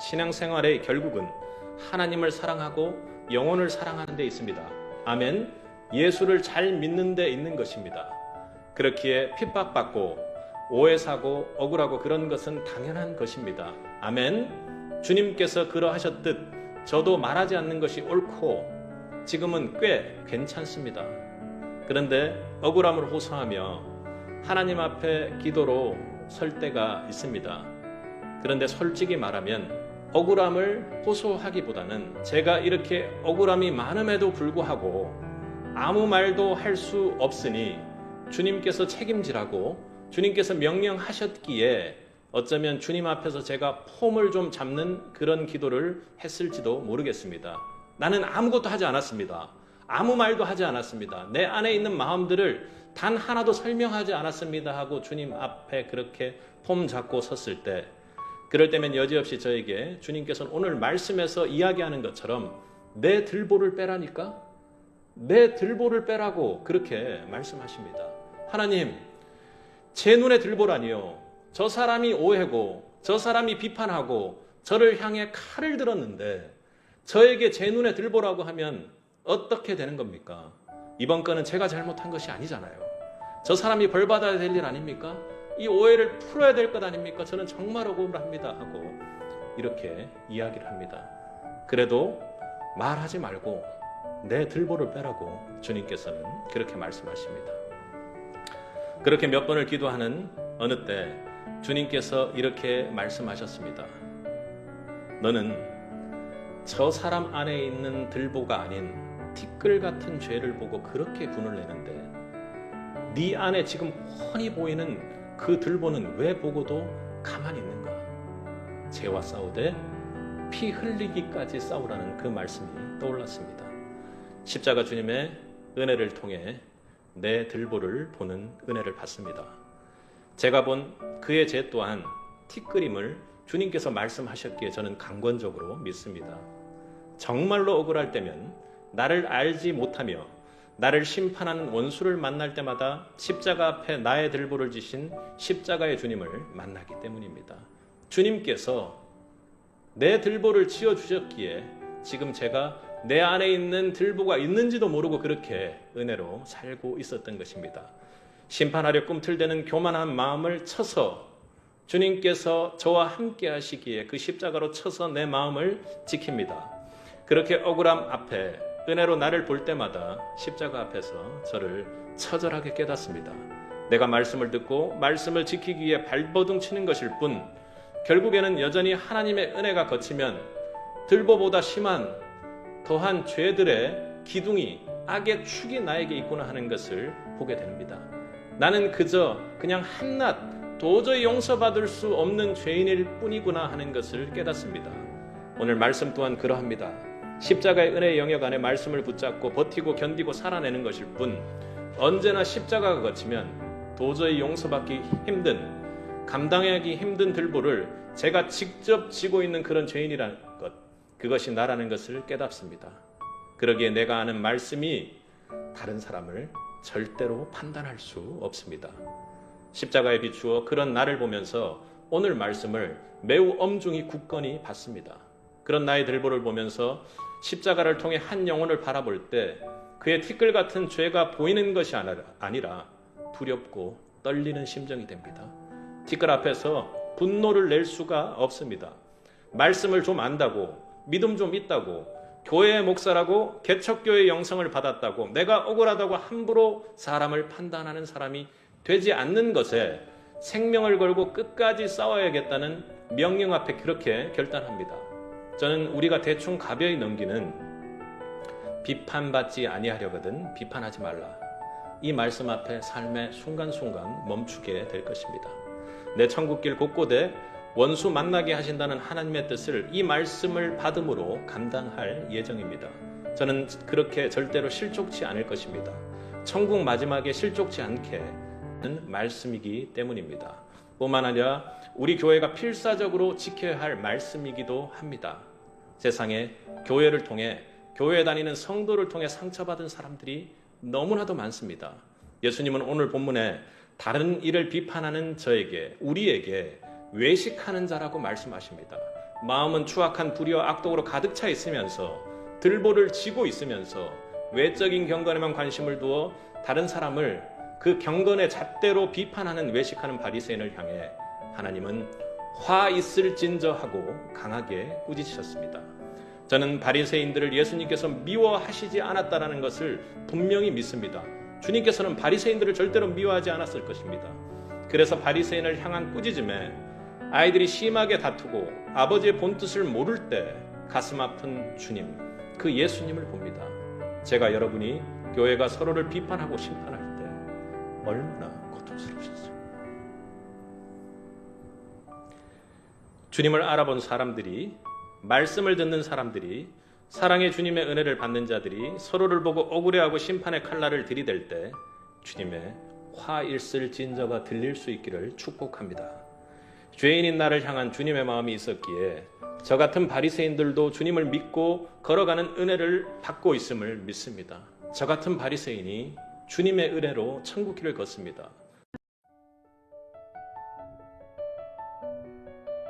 신앙생활의 결국은 하나님을 사랑하고 영혼을 사랑하는 데 있습니다. 아멘. 예수를 잘 믿는 데 있는 것입니다. 그렇기에 핍박받고 오해사고 억울하고 그런 것은 당연한 것입니다. 아멘. 주님께서 그러하셨듯 저도 말하지 않는 것이 옳고 지금은 꽤 괜찮습니다. 그런데 억울함을 호소하며 하나님 앞에 기도로 설 때가 있습니다. 그런데 솔직히 말하면 억울함을 호소하기보다는 제가 이렇게 억울함이 많음에도 불구하고 아무 말도 할 수 없으니 주님께서 책임지라고 주님께서 명령하셨기에 어쩌면 주님 앞에서 제가 폼을 좀 잡는 그런 기도를 했을지도 모르겠습니다. 나는 아무것도 하지 않았습니다. 아무 말도 하지 않았습니다. 내 안에 있는 마음들을 단 하나도 설명하지 않았습니다 하고 주님 앞에 그렇게 폼 잡고 섰을 때 그럴 때면 여지없이 저에게 주님께서는 오늘 말씀에서 이야기하는 것처럼 내 들보를 빼라니까 내 들보를 빼라고 그렇게 말씀하십니다. 하나님, 제 눈에 들보라니요. 저 사람이 오해고, 저 사람이 비판하고, 저를 향해 칼을 들었는데, 저에게 제 눈에 들보라고 하면 어떻게 되는 겁니까? 이번 건은 제가 잘못한 것이 아니잖아요. 저 사람이 벌 받아야 될 일 아닙니까? 이 오해를 풀어야 될 것 아닙니까? 저는 정말 억울합니다. 하고 이렇게 이야기를 합니다. 그래도 말하지 말고 내 들보를 빼라고 주님께서는 그렇게 말씀하십니다. 그렇게 몇 번을 기도하는 어느 때 주님께서 이렇게 말씀하셨습니다. 너는 저 사람 안에 있는 들보가 아닌 티끌 같은 죄를 보고 그렇게 분을 내는데 네 안에 지금 훤히 보이는 그 들보는 왜 보고도 가만히 있는가? 죄와 싸우되 피 흘리기까지 싸우라는 그 말씀이 떠올랐습니다. 십자가 주님의 은혜를 통해 내 들보를 보는 은혜를 받습니다. 제가 본 그의 죄 또한 티끌임을 주님께서 말씀하셨기에 저는 강권적으로 믿습니다. 정말로 억울할 때면 나를 알지 못하며 나를 심판하는 원수를 만날 때마다 십자가 앞에 나의 들보를 지신 십자가의 주님을 만나기 때문입니다. 주님께서 내 들보를 지어 주셨기에 지금 제가 내 안에 있는 들보가 있는지도 모르고 그렇게 은혜로 살고 있었던 것입니다. 심판하려 꿈틀대는 교만한 마음을 쳐서 주님께서 저와 함께 하시기에 그 십자가로 쳐서 내 마음을 지킵니다. 그렇게 억울함 앞에 은혜로 나를 볼 때마다 십자가 앞에서 저를 처절하게 깨닫습니다. 내가 말씀을 듣고 말씀을 지키기 위해 발버둥 치는 것일 뿐 결국에는 여전히 하나님의 은혜가 거치면 들보보다 심한 더한 죄들의 기둥이 악의 축이 나에게 있구나 하는 것을 보게 됩니다. 나는 그저 그냥 한낱 도저히 용서받을 수 없는 죄인일 뿐이구나 하는 것을 깨닫습니다. 오늘 말씀 또한 그러합니다. 십자가의 은혜의 영역 안에 말씀을 붙잡고 버티고 견디고 살아내는 것일 뿐 언제나 십자가가 거치면 도저히 용서받기 힘든 감당하기 힘든 들보를 제가 직접 지고 있는 그런 죄인이라는 것 그것이 나라는 것을 깨닫습니다. 그러기에 내가 아는 말씀이 다른 사람을 절대로 판단할 수 없습니다. 십자가에 비추어 그런 나를 보면서 오늘 말씀을 매우 엄중히 굳건히 받습니다. 그런 나의 들보를 보면서 십자가를 통해 한 영혼을 바라볼 때 그의 티끌 같은 죄가 보이는 것이 아니라 두렵고 떨리는 심정이 됩니다. 티끌 앞에서 분노를 낼 수가 없습니다. 말씀을 좀 안다고, 믿음 좀 있다고, 교회의 목사라고, 개척교회 영성을 받았다고, 내가 억울하다고 함부로 사람을 판단하는 사람이 되지 않는 것에 생명을 걸고 끝까지 싸워야겠다는 명령 앞에 그렇게 결단합니다. 저는 우리가 대충 가벼이 넘기는 비판받지 아니하려거든 비판하지 말라. 이 말씀 앞에 삶의 순간순간 멈추게 될 것입니다. 내 천국길 곳곳에 원수 만나게 하신다는 하나님의 뜻을 이 말씀을 받음으로 감당할 예정입니다. 저는 그렇게 절대로 실족치 않을 것입니다. 천국 마지막에 실족치 않게 는 말씀이기 때문입니다. 뿐만 아니라 우리 교회가 필사적으로 지켜야 할 말씀이기도 합니다. 세상에 교회를 통해 교회 다니는 성도를 통해 상처받은 사람들이 너무나도 많습니다. 예수님은 오늘 본문에 다른 일을 비판하는 저에게, 우리에게 외식하는 자라고 말씀하십니다. 마음은 추악한 불의와 악독으로 가득 차 있으면서 들보를 지고 있으면서 외적인 경건에만 관심을 두어 다른 사람을 그 경건의 잣대로 비판하는 외식하는 바리새인을 향해 하나님은 화 있을진저 하고 강하게 꾸짖으셨습니다. 저는 바리새인들을 예수님께서 미워하시지 않았다라는 것을 분명히 믿습니다. 주님께서는 바리새인들을 절대로 미워하지 않았을 것입니다. 그래서 바리새인을 향한 꾸짖음에 아이들이 심하게 다투고 아버지의 본뜻을 모를 때 가슴 아픈 주님, 그 예수님을 봅니다. 제가 여러분이 교회가 서로를 비판하고 심판할 때 얼마나 고통스러우셨어요. 주님을 알아본 사람들이 말씀을 듣는 사람들이 사랑의 주님의 은혜를 받는 자들이 서로를 보고 억울해하고 심판의 칼날을 들이댈 때 주님의 화 일슬 진저가 들릴 수 있기를 축복합니다. 죄인인 나를 향한 주님의 마음이 있었기에 저 같은 바리새인들도 주님을 믿고 걸어가는 은혜를 받고 있음을 믿습니다. 저 같은 바리새인이 주님의 은혜로 천국길을 걷습니다.